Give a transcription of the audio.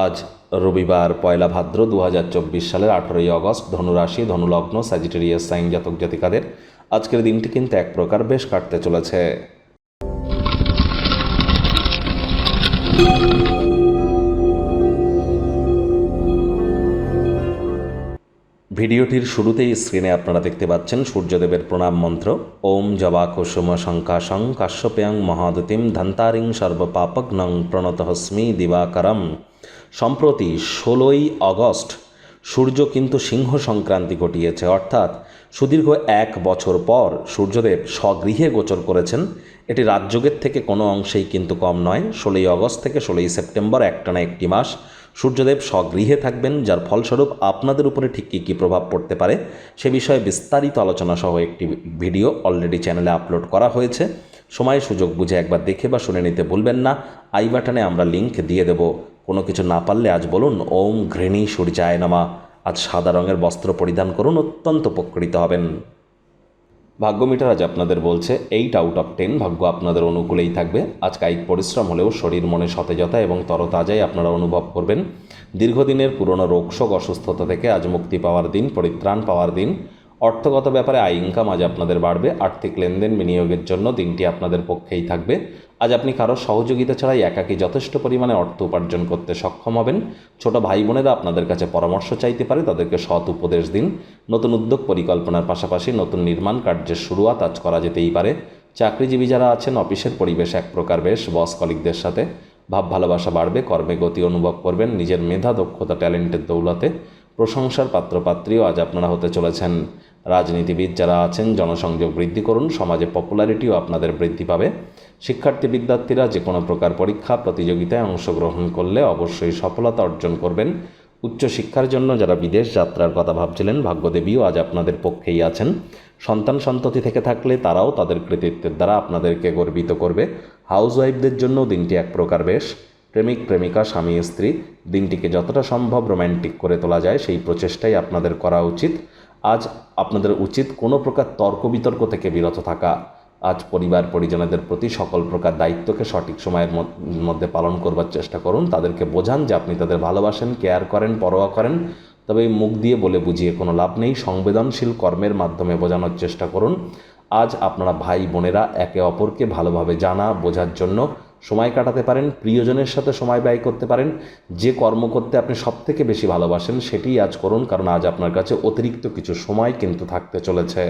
আজ রবিবার, পয়লা ভাদ্র দু হাজার চব্বিশ সালের আঠেরোই আগস্ট ধনুরাশি, ধনুলগ্ন স্যাজিটেরিয়াস সাইন জাতক জাতিকাদের আজকের দিনটি কিন্তু এক প্রকার বেশ কাটতে চলেছে। ভিডিওটির শুরুতেই স্ক্রিনে আপনারা দেখতে পাচ্ছেন সূর্যদেবের প্রণাম মন্ত্র। ওম জবা কুসুম শঙ্কাশং কাশ্যপেয়ং মহাদতিম ধন্তারিং সর্বপাপগ্নং প্রণতহস্মি দিবাকরম। সম্প্রতি ষোলোই অগস্ট সূর্য কিন্তু সিংহ সংক্রান্তি ঘটিয়েছে, অর্থাৎ সুদীর্ঘ এক বছর পর সূর্যদেব স্বগৃহে গোচর করেছেন। এটি রাজযোগের থেকে কোনো অংশেই কিন্তু কম নয়। ষোলোই আগস্ট থেকে ষোলোই সেপ্টেম্বর একটানা একটি মাস সূর্যদেব স্বগৃহে থাকবেন, যার ফলস্বরূপ আপনাদের উপরে ঠিক কী কী প্রভাব পড়তে পারে সে বিষয়ে বিস্তারিত আলোচনা সহ একটি ভিডিও অলরেডি চ্যানেলে আপলোড করা হয়েছে। সময় সুযোগ বুঝে একবার দেখে বা শুনে নিতে ভুলবেন না। আই বাটনে আমরা লিংক দিয়ে দেব। কোনো কিছু না পারলে আজ বলুন, ওম ঘৃণী সূর্যায় নামা। আজ সাদা রঙের বস্ত্র পরিধান করুন, অত্যন্ত উপকৃত হবেন। ভাগ্য মিটার আজ আপনাদের বলছে, এইট আউট অফ টেন ভাগ্য আপনাদের অনুকূলেই থাকবে। আজ কায়িক পরিশ্রম হলেও শরীর, মনে সতেজতা এবং তরতাজাই আপনারা অনুভব করবেন। দীর্ঘদিনের পুরনো রোগশোক অসুস্থতা থেকে আজ মুক্তি পাওয়ার দিন, পরিত্রাণ পাওয়ার দিন। অর্থগত ব্যাপারে আয় ইনকাম আজ আপনাদের বাড়বে, আর্থিক লেনদেন বিনিয়োগের জন্য দিনটি আপনাদের পক্ষেই থাকবে। আজ আপনি কারও সহযোগিতা ছাড়াই একাকী যথেষ্ট পরিমাণে অর্থ উপার্জন করতে সক্ষম হবেন। ছোট ভাই বোনেরা আপনাদের কাছে পরামর্শ চাইতে পারে, তাদেরকে সৎ উপদেশ দিন। নতুন উদ্যোগ পরিকল্পনার পাশাপাশি নতুন নির্মাণ কার্যের শুরুয়াত আজ করা যেতেই পারে। চাকরিজীবী যারা আছেন, অফিসের পরিবেশ এক প্রকার বেশ, বস কলিকদের সাথে ভাব ভালোবাসা বাড়বে, কর্মে গতি অনুভব করবেন, নিজের মেধা, দক্ষতা, ট্যালেন্টের দৌলতে। প্রশংসার পাত্রপাত্রীও আজ আপনারা হতে চলেছেন। রাজনীতিবিদ যারা আছেন, জনসংযোগ বৃদ্ধি করুন, সমাজে পপুলারিটিও আপনাদের বৃদ্ধি পাবে। শিক্ষার্থী বিদ্যার্থীরা যে কোনো প্রকার পরীক্ষা, প্রতিযোগিতায় অংশগ্রহণ করলে অবশ্যই সফলতা অর্জন করবেন। উচ্চশিক্ষার জন্য যারা বিদেশ যাত্রার কথা ভাবছিলেন, ভাগ্যদেবীও আজ আপনাদের পক্ষেই আছেন। সন্তান সন্ততি থেকে থাকলে তারাও তাদের কৃতিত্বের দ্বারা আপনাদেরকে গর্বিত করবে। হাউসওয়াইফদের জন্য দিনটি এক প্রকার বেশ। প্রেমিক, প্রেমিকা, স্বামী, স্ত্রী, দিনটিকে যতটা সম্ভব রোম্যান্টিক করে তোলা যায়, সেই প্রচেষ্টাই আপনাদের করা উচিত। আজ আপনাদের উচিত কোনো প্রকার তর্ক বিতর্ক থেকে বিরত থাকা। আজ পরিবার পরিজনদের প্রতি সকল প্রকার দায়িত্বকে সঠিক সময়ের মধ্যে পালন করবার চেষ্টা করুন। তাদেরকে বোঝান যে আপনি তাদের ভালোবাসেন, কেয়ার করেন, পরোয়া করেন। তবে মুখ দিয়ে বলে বুঝিয়ে কোনো লাভ নেই। সংবেদনশীল কর্মের মাধ্যমে বোঝানোর চেষ্টা করুন। আজ আপনারা ভাই বোনেরা একে অপরকে ভালোভাবে জানা, বোঝার জন্য সময় কাটাতে পারেন, প্রিয়জনের সাথে সময় ব্যয় করতে পারেন। যে কর্ম করতে আপনি সবথেকে বেশি ভালোবাসেন সেটিই আজ করুন, কারণ আজ আপনার কাছে অতিরিক্ত কিছু সময় কিন্তু থাকতে চলেছে।